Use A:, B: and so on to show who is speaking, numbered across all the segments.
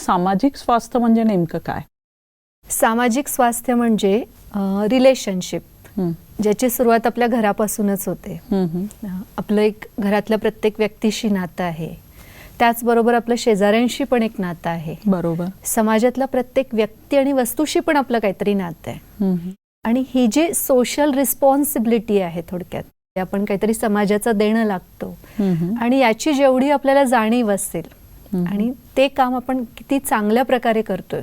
A: सामाजिक स्वास्थ्य म्हणजे नेमकं काय?
B: सामाजिक स्वास्थ्य म्हणजे रिलेशनशिप ज्याची सुरुवात आपल्या घरापासूनच होते. आपलं एक घरातल्या प्रत्येक व्यक्तीशी नातं आहे. त्याचबरोबर आपलं शेजाऱ्यांशी पण एक नातं आहे.
A: बरोबर.
B: समाजातल्या प्रत्येक व्यक्ती आणि वस्तूशी पण आपलं काहीतरी नातं आहे. आणि ही जी सोशल रिस्पॉन्सिबिलिटी आहे थोडक्यात आपण काहीतरी समाजाचं देणं लागतो. आणि याची जेवढी आपल्याला जाणीव असेल. आणि ते काम आपण किती चांगल्या प्रकारे करतोय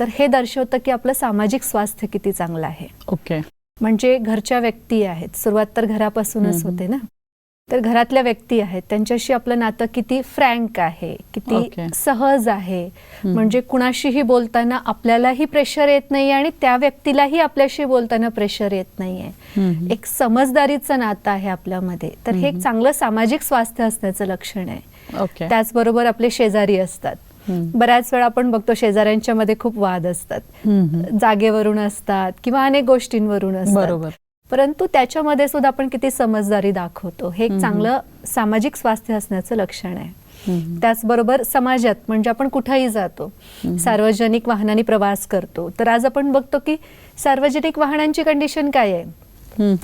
B: तर हे दर्शवतं की आपलं सामाजिक स्वास्थ्य किती चांगलं आहे.
A: ओके.
B: म्हणजे घरच्या व्यक्ती आहेत. सुरुवात तर घरापासूनच. होते ना? तर घरातल्या व्यक्ती आहेत त्यांच्याशी आपलं नातं किती फ्रँक आहे किती
A: Okay.
B: सहज आहे. म्हणजे कुणाशीही बोलताना आपल्यालाही प्रेशर येत नाही आणि त्या व्यक्तीलाही आपल्याशी बोलताना प्रेशर येत नाहीये. एक समजदारीचं नातं आहे आपल्यामध्ये तर हे एक. चांगलं सामाजिक स्वास्थ्य असण्याचं लक्षण आहे
A: ओके
B: त्याचबरोबर आपले शेजारी असतात. बऱ्याच वेळा आपण बघतो शेजाऱ्यांच्या मध्ये खूप वाद असतात. जागेवरून असतात किंवा अनेक गोष्टींवरून असतात
A: बरोबर
B: परंतु त्याच्यामध्ये सुद्धा आपण किती समजदारी दाखवतो हे एक. चांगलं सामाजिक स्वास्थ्य असण्याचं लक्षण आहे. त्याचबरोबर समाजात म्हणजे आपण कुठेही जातो. सार्वजनिक वाहनाने प्रवास करतो तर आज आपण बघतो की सार्वजनिक वाहनांची कंडिशन काय आहे.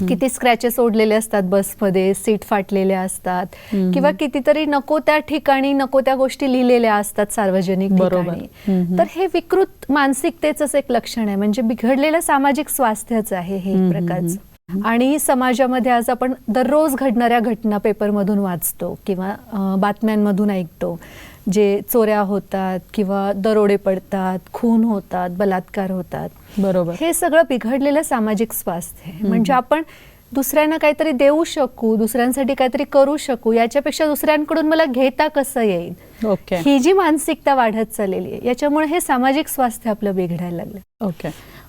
B: किती स्क्रॅचेस ओढलेले असतात बसमध्ये सीट फाटलेल्या असतात. किंवा कितीतरी नको त्या ठिकाणी नको त्या गोष्टी लिहिलेल्या असतात सार्वजनिक
A: बरोबर.
B: ठिकाणी. तर हे विकृत मानसिकतेच एक लक्षण आहे म्हणजे बिघडलेलं सामाजिक स्वास्थ्यच आहे हे एक प्रकारचं आणि समाजामध्ये आज आपण दररोज घडणाऱ्या घटना पेपरमधून वाचतो किंवा बातम्यांमधून ऐकतो. जे चोऱ्या होतात किंवा दरोडे पडतात खून होतात बलात्कार होतात.
A: बरोबर.
B: हे सगळं बिघडलेलं सामाजिक स्वास्थ्य आहे. म्हणजे आपण दुसऱ्यांना काहीतरी देऊ शकू दुसऱ्यांसाठी काहीतरी करू शकू याच्यापेक्षा दुसऱ्यांकडून मला घेता कसं येईल?
A: ओके.
B: ही जी मानसिकता वाढत चाललेली आहे याच्यामुळे हे सामाजिक स्वास्थ्य आपलं बिघडायला लागलं
A: ओके.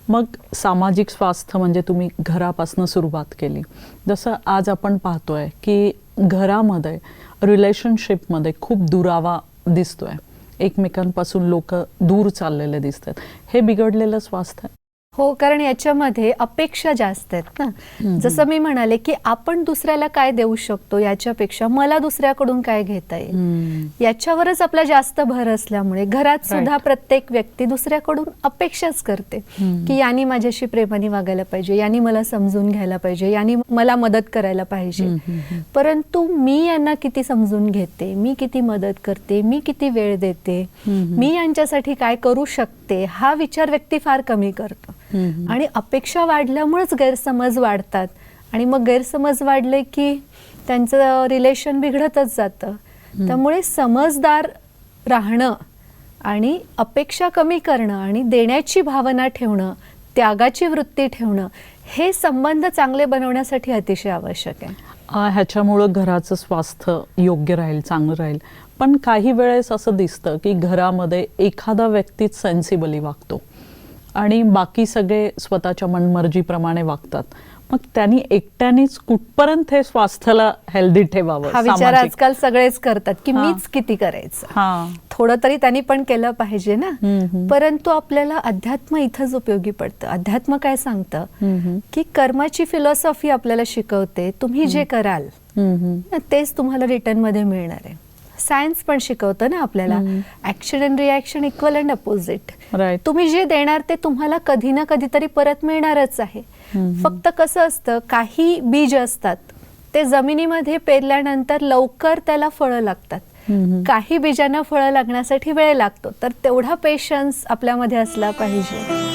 A: मग सामाजिक स्वास्थ्य म्हणजे तुम्ही घरापासून सुरुवात केली. जसं आज आपण पाहतोय की घरामध्ये रिलेशनशिपमध्ये खूप दुरावा दिसतोय. एकमेकांपासून लोक दूर चाललेले दिसतात. हे बिघडलेलं स्वास्थ्य
B: हो कारण याच्यामध्ये अपेक्षा जास्त आहेत ना. जसं मी म्हणाले की आपण दुसऱ्याला काय देऊ शकतो याच्यापेक्षा मला दुसऱ्याकडून काय घेता येईल. याच्यावरच आपला जास्त भर असल्यामुळे घरात सुद्धा. प्रत्येक व्यक्ती दुसऱ्याकडून अपेक्षाच करते. की यांनी माझ्याशी प्रेमाने वागायला पाहिजे यांनी मला समजून घ्यायला पाहिजे यांनी मला मदत करायला पाहिजे. परंतु मी यांना किती समजून घेते मी किती मदत करते मी किती वेळ देते. मी यांच्यासाठी काय करू शकते हा विचार व्यक्ती फार कमी करतो. आणि अपेक्षा वाढल्यामुळेच गैरसमज वाढतात. आणि मग गैरसमज वाढले की त्यांचं रिलेशन बिघडतच जातं. त्यामुळे समजदार राहणं आणि अपेक्षा कमी करणं आणि देण्याची भावना ठेवणं त्यागाची वृत्ती ठेवणं हे संबंध चांगले बनवण्यासाठी अतिशय आवश्यक आहे.
A: ह्याच्यामुळं घराचं स्वास्थ्य योग्य राहील चांगलं राहील. पण काही वेळेस असं दिसतं की घरामध्ये एखादा व्यक्तीच सेन्सिबली वागतो. आणि बाकी सगळे स्वतःच्या मनमर्जीप्रमाणे वागतात. मग त्यांनी एकट्यानेच कुठपर्यंत हे स्वास्थ्याला हेल्दी ठेवावं
B: हा विचार? आजकाल सगळेच करतात की. मीच किती करायचं? थोडं तरी त्यांनी पण केलं पाहिजे ना. परंतु आपल्याला अध्यात्म इथंच उपयोगी पडतं. अध्यात्म काय सांगतं. की कर्माची फिलॉसॉफी आपल्याला शिकवते. तुम्ही जे कराल तेच तुम्हाला रिटर्नमध्ये मिळणार आहे. सायन्स पण शिकवतं ना आपल्याला. Action and reaction equal and opposite तुम्ही जे देणार ते तुम्हाला कधी ना कधीतरी परत मिळणारच आहे. फक्त कसं असतं काही बीज असतात ते जमिनीमध्ये पेरल्यानंतर लवकर त्याला फळं लागतात. काही बीजांना फळं लागण्यासाठी वेळ लागतो तर तेवढा पेशन्स आपल्यामध्ये असला पाहिजे